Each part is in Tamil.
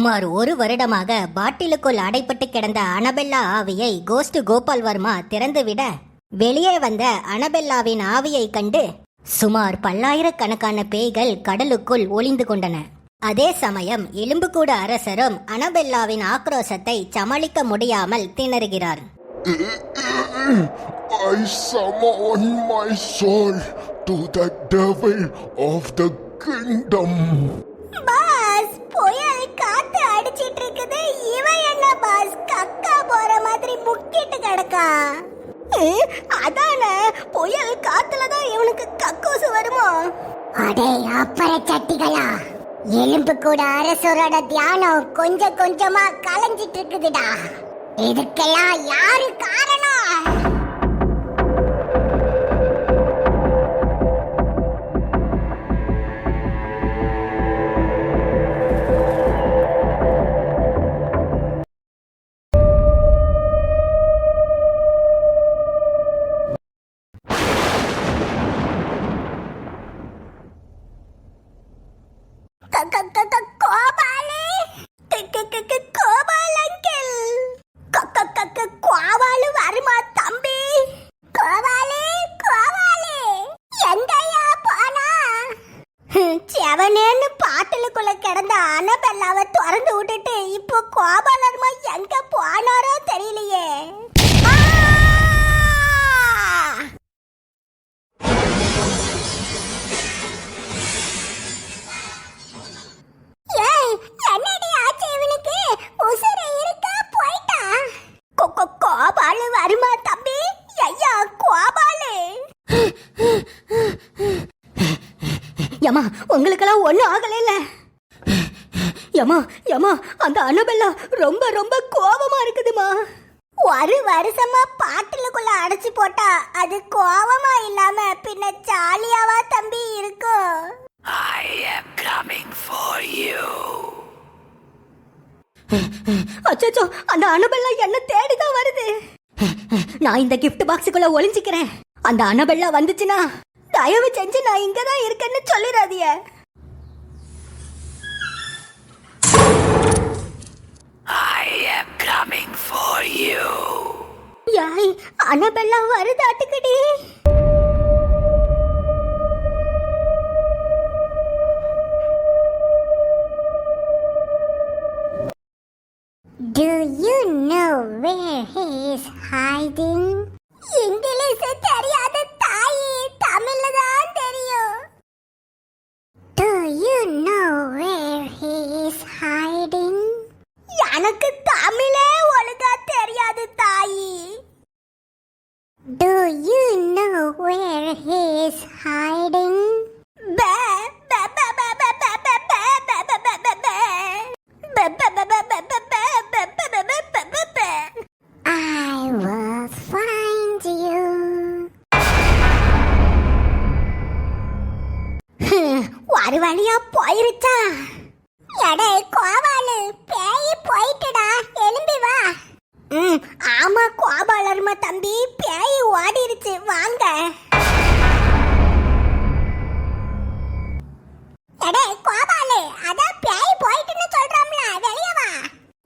சுமார் ஒரு வருடமாக பாட்டிலுக்குள் அடைப்பட்டு கிடந்த அனபெல்லா ஆவியை கோஸ்ட் கோபால் வர்மா திறந்துவிட வெளியே வந்த அனபெல்லாவின் ஆவியை கண்டு சுமார் பல்லாயிரக்கணக்கான பேய்கள் கடலுக்குள் ஒளிந்து கொண்டன. அதே சமயம் எலும்புக்கூட அரசரும் அனபெல்லாவின் ஆக்ரோஷத்தை சமாளிக்க முடியாமல் திணறுகிறார். I summon my soul to the devil of the kingdom. காத்து அடிச்சிட்டு இருக்குது. இவன் என்ன பாஸ் கக்கா போற மாதிரி முக்கிட்டு கிடக்கா? அதான புயல் காத்துல தான் இவனுக்கு கக்கூசு வருமோ? அடே அப்பற சட்டிகளா? எலும்பு கூட அரசரோட தியானம் கொஞ்சம் கொஞ்சமா கலைஞ்சிட்டு இருக்குதுடா. இதுக்கெல்லாம் யாரு காரணம்? வீட்டுக்குள்ள கிடந்த அனபெல்லாவை திறந்து விட்டுட்டு இப்போ கோபாலர்மா எங்க போனாரோ தெரியலையே. கோபாலு வருமா தம்பி? ஐயா கோபாலு. ஏமா உங்களுக்கெல்லாம் ஒன்றும் ஆகலை இல்லை யமா யமா அந்த அனபெல்லா ரொம்ப ரொம்ப கோபமா இருக்குதுமா. ஒரு வருஷமா பாட்டிலுக்குள்ள அடைச்சு போட்டா அது கோவமா இல்லாம பின்ன ஜாலியாவா தம்பி இருக்கும் அச்சோ அந்த அனபெல்லா என்ன தேடி தான் வருது? நான் இந்த gift பாக்ஸுக்குள்ள ஒளிஞ்சிக்கிறேன். அந்த அனபெல்லா வந்துச்சுன்னா தயவு செஞ்சு நான் இங்க தான் இருக்கேன்னு சொல்லிடாதீய யாய் அனபெல்லா வருதாட்டுக்கடி Do you know where he is hiding? எங்களுக்கு தெரியாது ஒரு வழியா போயிருச்சா? எடே கோபாலு பேய் போயிட்டுடா. எலும்பி வா. ம் ஆமா கோபாலர்மா தம்பி பேய் ஓடிருச்சு. வாங்க. எடே கோபாலு அதான் பேய் போயிட்டுன்னு சொல்றோம்ல வெளிய வா.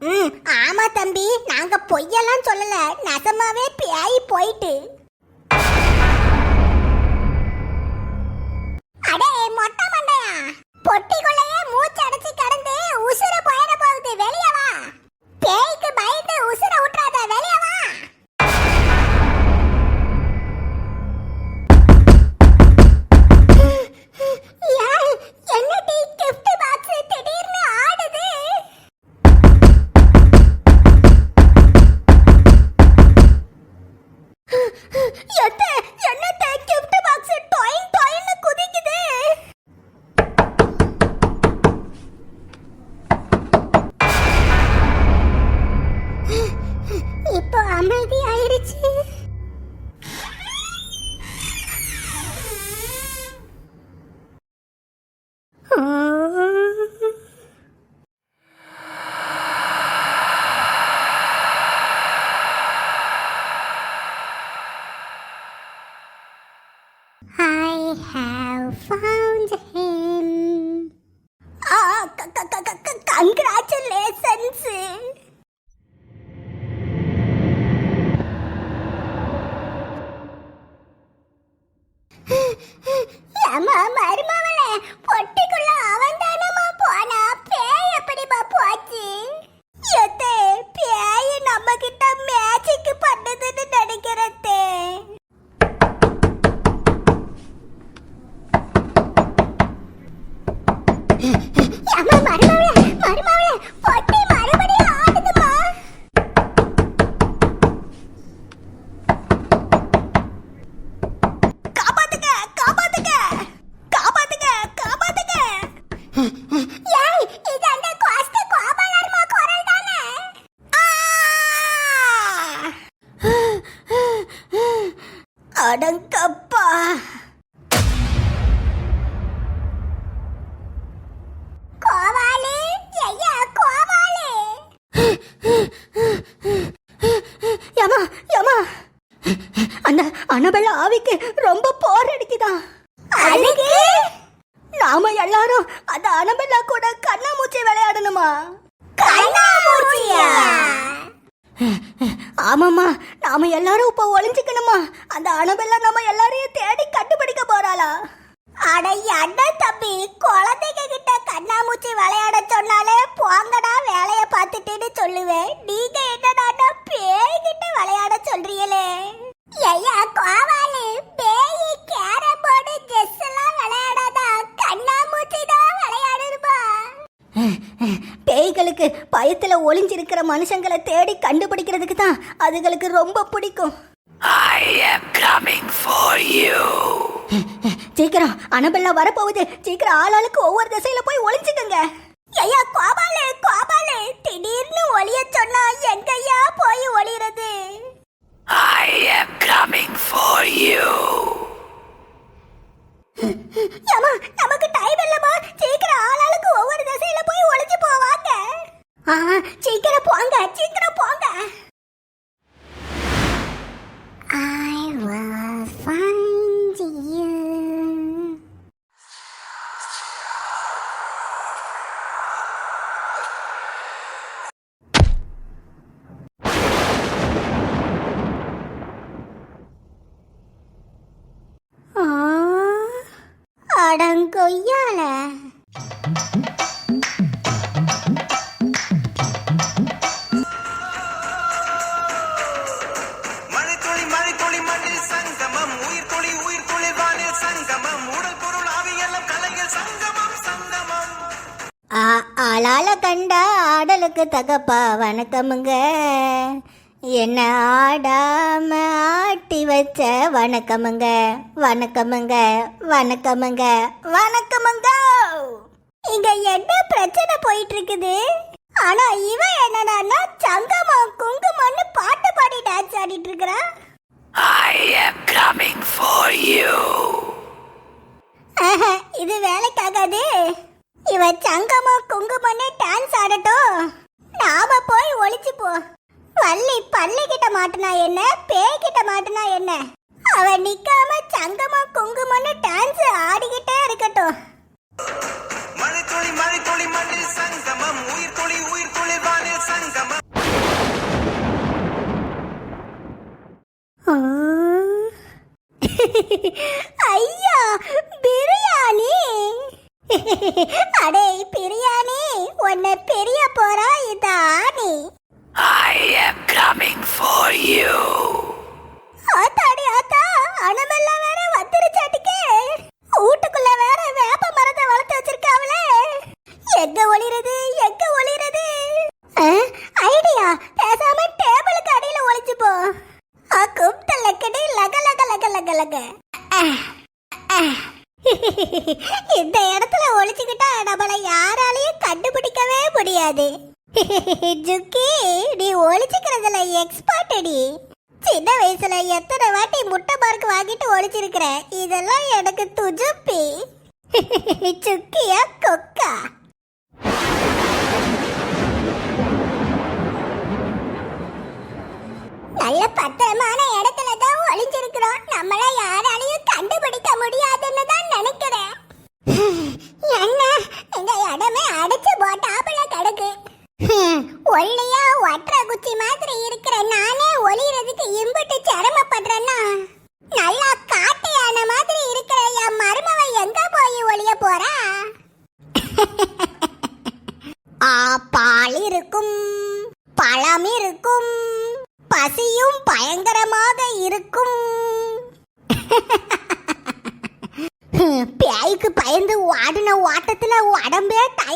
ம் ஆமா தம்பி நாங்க பொய்யெல்லாம் சொல்லல. நசமாவே பேய் போயிட்டு. கொட்டி கொள்ள அமைதி ஆயிருச்சு found him. Ah, oh, congratulations! ரொம்ப போர் அடிக்குதா? அதுக்கு நாம எல்லாரும் அந்த அனபெல்லா கூட கண்ணாமூச்சி விளையாடணுமா? கண்ணாமூச்சியா? ஆமாம்மா நாம எல்லாரும் இப்ப ஒளிஞ்சுக்கணுமா? அந்த அனபெல்லா நம்ம எல்லாரையும் தேடி கண்டுபிடிக்க போறாளா? அட அண்ணா தம்பி? குழந்தைங்க கிட்ட கண்ணாமூச்சி விளையாட சொன்னாலே போங்கடா வேலைய பார்த்துட்டுன்னு சொல்லுவேன். நீங்க என்னடா பேய்கிட்ட விளையாட சொல்றீங்களே. ஐயா கோவா! பயத்துல ஒளிஞ்சிருக்கிற மனுஷங்களை தேடி கண்டுபிடிக்கிறதுக்கு தான் அதுகளுக்கு ரொம்ப பிடிக்கும். I am coming for you. சீக்கிரம் அனபெல்லா வரப்போகுது. சீக்கிரம் ஆளாளுக்கு ஒவ்வொரு திசையில போய் ஒளிஞ்சுக்கங்க. ஐயா கோபாலு கோபாலு திடீர்னு ஒளிய சொன்னா எங்கய்யா போய் ஒளிறது I am coming for you. ஏமா நமக்கு டைம் இல்லமா சீக்கிரம் ஆளாளுக்கு ஒவ்வொரு திசையில போய் ஒளிஞ்சு போவாங்க. ஆ சீக்கிரம் போங்க சீக்கிரம் போங்க. I will find you. அடங்கொய்யால தகப்பா வணக்கமுங்க. என்ன ஆடாம ஆட்டி வச்ச வணக்கமுங்க. வணக்கமுங்க வணக்கமுங்க வணக்கமுங்க. இங்க என்ன பிரச்சனை போயிட்டு இருக்குது ஆனா இவன் என்னடான்னா சங்கமம் குங்குமம்னு பாட்டு பாடி டான்ஸ் ஆடிட்டு இருக்கிறா I am coming for you. ஆஹா, இது வேலைக்காகாது. இவ சங்கமம் குங்குமம்னு டான்ஸ் ஆடட்டும் நாம போய் ஒளிச்சு போ வள்ளி பள்ளி கிட்ட மாட்டினா என்ன? பேய் கிட்ட மாட்டினா என்ன? அவ நிக்காம சங்கமம் குங்குமம்னு டான்ஸ் ஆடிக்கிட்டே இருக்கட்டும். மழைத்துளி மழைத்துளி மண்ணில் சங்கமம். உயிர் துளி உயிர் துளி வானில் சங்கமம். ஆ. இந்த இடத்துல ஒளிச்சுக்கிட்டா நம்மள யாராலையும் கண்டுபிடிக்கவே முடியாது. ஜுக்கி நீ ஒளிச்சுக்கிறதுல எக்ஸ்பர்ட்டடி சின்ன வயசுல எத்தனை வாட்டி முட்டை மார்க் வாங்கிட்டு ஒளிச்சிருக்கிற? இதெல்லாம் எனக்கு துஜுப்பி. சுக்கியா கொக்கா. நல்ல பத்திரமான இடத்துல ஒளிஞ்சிருக்கிறோம் நம்மள யாராலையும் கண்டுபிடிக்க முடியாதுன்னு தான் நினைக்கிறேன். என்ன? இந்த இடமே அடைச்சு போட்டாப்புல கிடக்கு. ஒல்லியா ஒற்றை குச்சி மாதிரி இருக்கிற நானே ஒளியறதுக்கு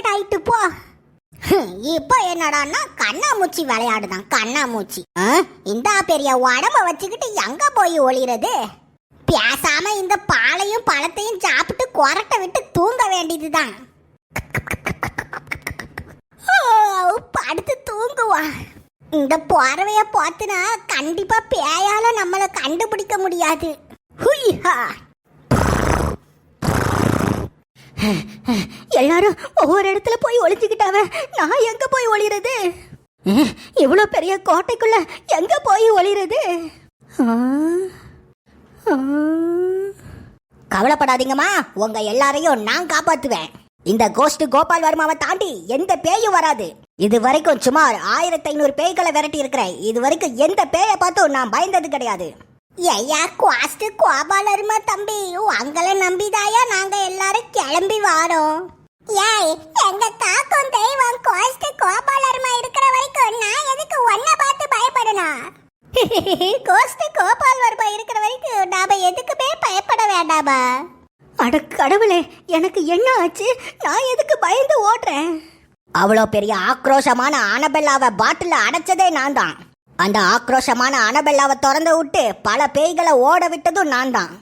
உடம்பே ஆயிட்டு போ. இப்போ என்னடான்னா கண்ணாமூச்சி விளையாடுதான் கண்ணாமூச்சி. இந்த இந்தா பெரிய உடம்ப வச்சுக்கிட்டு எங்க போய் ஒளிறது பேசாம இந்த பாலையும் பழத்தையும் சாப்பிட்டு கொரட்டை விட்டு தூங்க வேண்டியதுதான். படுத்து தூங்குவா. இந்த போறவைய பார்த்துனா கண்டிப்பா பேயால நம்மளை கண்டுபிடிக்க முடியாது. ஹுய்ஹா. எல்லாரும் ஒவ்வொரு இடத்துல போய் ஒளிஞ்சுக்கிட்டாவ நான் எங்க போய் ஒளிறது இவ்வளோ பெரிய கோட்டைக்குள்ள எங்க போய் ஒளிறது கவலைப்படாதீங்கம்மா. உங்க எல்லாரையும் நான் காப்பாத்துவேன். இந்த கோஸ்ட் கோபால் வர்மாவை தாண்டி எந்த பேயும் வராது. இது வரைக்கும் சுமார் ஆயிரத்தி ஐநூறு பேய்களை விரட்டி இருக்கிறேன் இது வரைக்கும் எந்த பேயை பார்த்தும் நான் பயந்தது கிடையாது. ஐயா குவாஸ்ட் கோபாலருமா தம்பி? உங்களை நம்பிதாயா நாங்க எல்லாரும் கிளம்பி வாரோம். ஏய் எங்க காக்கும் தெய்வம் குவாஸ்ட் கோபாலருமா இருக்கிற வரைக்கும் நான் எதுக்கு ஒன்ன பார்த்து பயப்படணும்? கோஸ்ட் கோபால் வர்மா இருக்கிற வரைக்கும் நாம எதுக்குமே பயப்பட வேண்டாமா? அட கடவுளே எனக்கு என்ன ஆச்சு? நான் எதுக்கு பயந்து ஓடுறேன்? அவ்வளோ பெரிய ஆக்ரோஷமான அனபெல்லாவை பாட்டில் அடைச்சதே நான் தான் அந்த ஆக்ரோஷமான அனபெல்லாவை திறந்து விட்டு பல பேய்களை ஓட விட்டதும் நான் தான்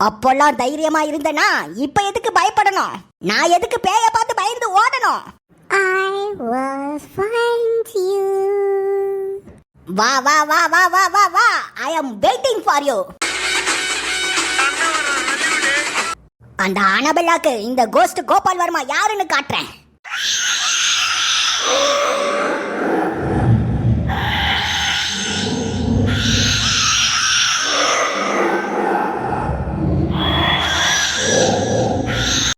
அப்போல்லாம் தைரியமா இருந்தனா இப்ப எதுக்கு பயப்படணும்? நான் எதுக்கு பேய பார்த்து பயந்து ஓடணும்? I will find you. வா வா வா வா வா வா வா. I am waiting for you அந்த அனபெல்லாக்கு இந்த கோஸ்ட் கோபால் வர்மா யாருன்னு காட்டுறேன்.